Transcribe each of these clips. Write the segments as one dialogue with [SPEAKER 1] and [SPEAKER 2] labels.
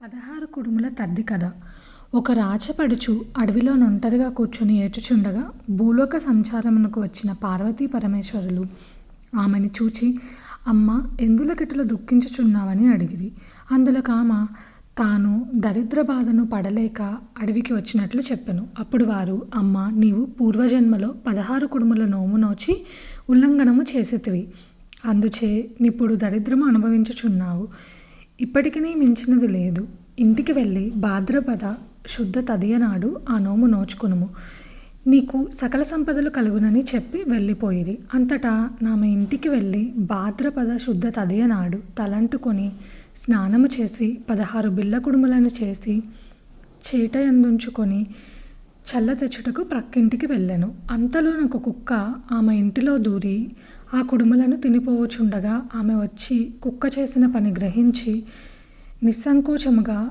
[SPEAKER 1] పదహారు కుడుముల తద్ది కథ. ఒక రాచపడుచు అడవిలో ఒంటరిగా కూర్చుని ఏడ్చుచుండగా భూలోక సంచారమునకు వచ్చిన పార్వతీ పరమేశ్వరులు ఆమెని చూచి అమ్మా ఎందులకిట్ల దుఃఖించుచున్నావని అడిగిరి. అందులకామ తాను దరిద్ర బాధను పడలేక అడవికి వచ్చినట్లు చెప్పాను. అప్పుడు వారు అమ్మ నీవు పూర్వజన్మలో పదహారు కుడుముల నోము నోచి ఉల్లంఘనము చేసితివి. అందుచే నిప్పుడు దరిద్రము అనుభవించుచున్నావు. ఇప్పటికినీ మించినది లేదు. ఇంటికి వెళ్ళి భాద్రపద శుద్ధ తదియనాడు ఆ నోము నోచుకునుము. నీకు సకల సంపదలు కలుగునని చెప్పి వెళ్ళిపోయిరి. అంతటా నామె ఇంటికి వెళ్ళి భాద్రపద శుద్ధ తదియనాడు తలంటుకొని స్నానము చేసి పదహారు బిళ్ళ కుడుములను చేసి చీటయందుంచుకొని చల్ల తెచ్చుటకు ప్రక్కింటికి వెళ్ళాను. అంతలో నాకు కుక్క ఆమె ఇంటిలో దూరి ఆ కుడుములను తినిపోవచ్చుండగా ఆమె వచ్చి కుక్క చేసిన పని గ్రహించి నిస్సంకోచముగా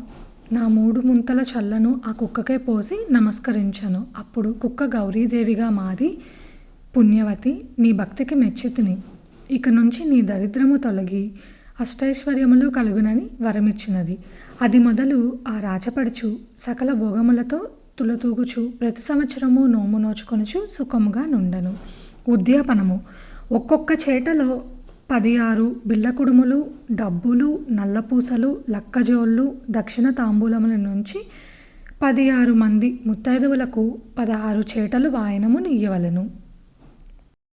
[SPEAKER 1] నా మూడు ముంతల చల్లను ఆ కుక్కకే పోసి నమస్కరించాను. అప్పుడు కుక్క గౌరీదేవిగా మారి పుణ్యవతి నీ భక్తికి మెచ్చితిని ఇక నుంచి నీ దరిద్రము తొలగి అష్టైశ్వర్యములు కలుగునని వరమిచ్చినది. అది మొదలు ఆ రాచపడుచు సకల భోగములతో తులతూగుచు ప్రతి సంవత్సరము నోము నోచుకొనుచు సుఖముగా నుండను. ఉద్యాపనము. ఒక్కొక్క చేటలో పది ఆరు బిళ్ళ కుడుములు డబ్బులు నల్లపూసలు లక్కజోళ్ళు దక్షిణ తాంబూలముల నుంచి పది ఆరు మంది ముత్తైదువులకు పదహారు చేటలు వాయనము నియ్యవలెను